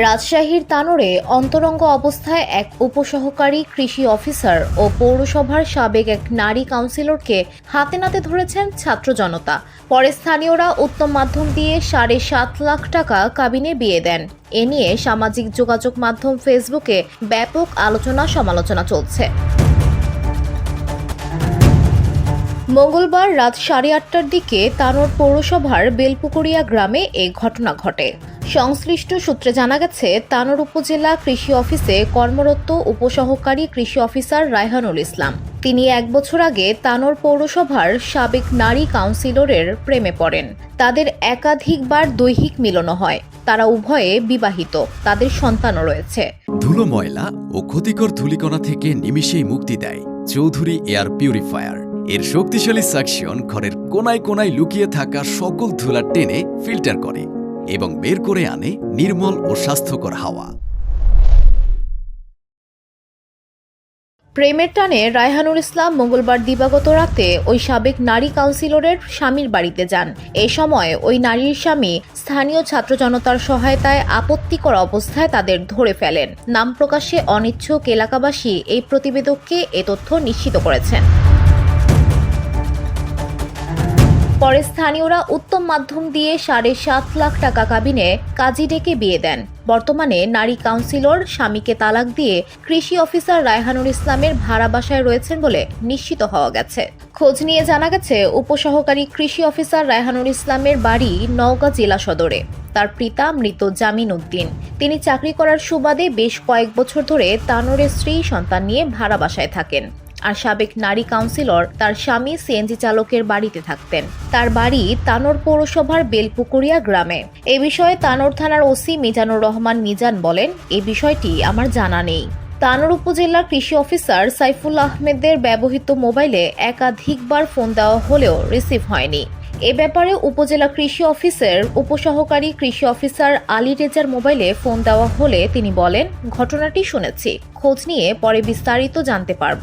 রাজশাহীর তানোরে অন্তরঙ্গ অবস্থায় এক উপসহকারী কৃষি অফিসার ও পৌরসভার সাবেক এক নারী কাউন্সিলরকে হাতে নাতে ধরেছেন ছাত্র জনতা। পরে স্থানীয়রা উত্তম মাধ্যম দিয়ে সাড়ে সাত লাখ টাকা কাবিনে বিয়ে দেন। এ নিয়ে সামাজিক যোগাযোগ মাধ্যম ফেসবুকে ব্যাপক আলোচনা সমালোচনা চলছে। মঙ্গলবার রাত সাড়ে আটটার দিকে তানোর পৌরসভার বেলপুকুরিয়া গ্রামে এই ঘটনা ঘটে। সংশ্লিষ্ট সূত্রে জানা গেছে, তানোর উপজেলা কৃষি অফিসে কর্মরত উপসহকারী কৃষি অফিসার রায়হানুল ইসলাম। তিনি এক বছর আগে তানোর পৌরসভার সাবেক নারী কাউন্সিলরের প্রেমে পড়েন। তাদের একাধিকবার দৈহিক মিলন হয়। তারা উভয়ে বিবাহিত। তাদের সন্তানও রয়েছে। ধুলো ময়লা ও ক্ষতিকর ধূলিকণা থেকে নিমিষেই মুক্তি দেয় চৌধুরী এয়ার পিউরিফায়ার। এর শক্তিশালী সাকশন ঘরের কোনায় কোনায় লুকিয়ে থাকা সকল ধুলা টেনে ফিল্টার করে। এবং বের করে আনে নির্মল ও স্বাস্থ্যকর হাওয়া। প্রেমের টানে রায়হানুল ইসলাম মঙ্গলবার দিবাগত রাতে ওই সাবেক নারী কাউন্সিলরের স্বামীর বাড়িতে যান। এ সময় ওই নারীর স্বামী স্থানীয় ছাত্র জনতার সহায়তায় আপত্তিকর অবস্থায় তাদের ধরে ফেলেন। নাম প্রকাশে অনিচ্ছুক এলাকাবাসী এই প্রতিবেদককে এ তথ্য নিশ্চিত করেছেন। পরে স্থানীয়রা উত্তম মাধ্যম দিয়ে সাড়ে সাত লাখ টাকা কাবিনে কাজী ডেকে বিয়ে দেন। বর্তমানে নারী কাউন্সিলর স্বামীকে তালাক দিয়ে কৃষি অফিসার রায়হানুর ইসলামের ভাড়া বাসায় রয়েছেন বলে নিশ্চিত হওয়া গেছে। খোঁজ নিয়ে জানা গেছে, উপসহকারী কৃষি অফিসার রায়হানুর ইসলামের বাড়ি নওগাঁ জেলা সদরে। তার পিতা মৃত জামিন উদ্দিন। তিনি চাকরি করার সুবাদে বেশ কয়েক বছর ধরে তানোরের স্ত্রী সন্তান নিয়ে ভাড়া বাসায় থাকেন। আর সাবেক নারী কাউন্সিলর তার স্বামী সিএনজি চালকের বাড়িতে থাকতেন। তার বাড়ি তানোর পৌরসভার বেলপুকুরিয়া গ্রামে। এ বিষয়ে তানোর থানার ওসি মিজানুর রহমান মিজান বলেন, এ বিষয়টি আমার জানা নেই। তানোর উপজেলার কৃষি অফিসার সাইফুল আহমেদের ব্যবহৃত মোবাইলে একাধিকবার ফোন দেওয়া হলেও রিসিভ হয়নি। এ ব্যাপারে উপজেলা কৃষি অফিসের উপসহকারী কৃষি অফিসার আলী রেজার মোবাইলে ফোন দেওয়া হলে তিনি বলেন, ঘটনাটি শুনেছি। খোঁজ নিয়ে পরে বিস্তারিত জানতে পারব।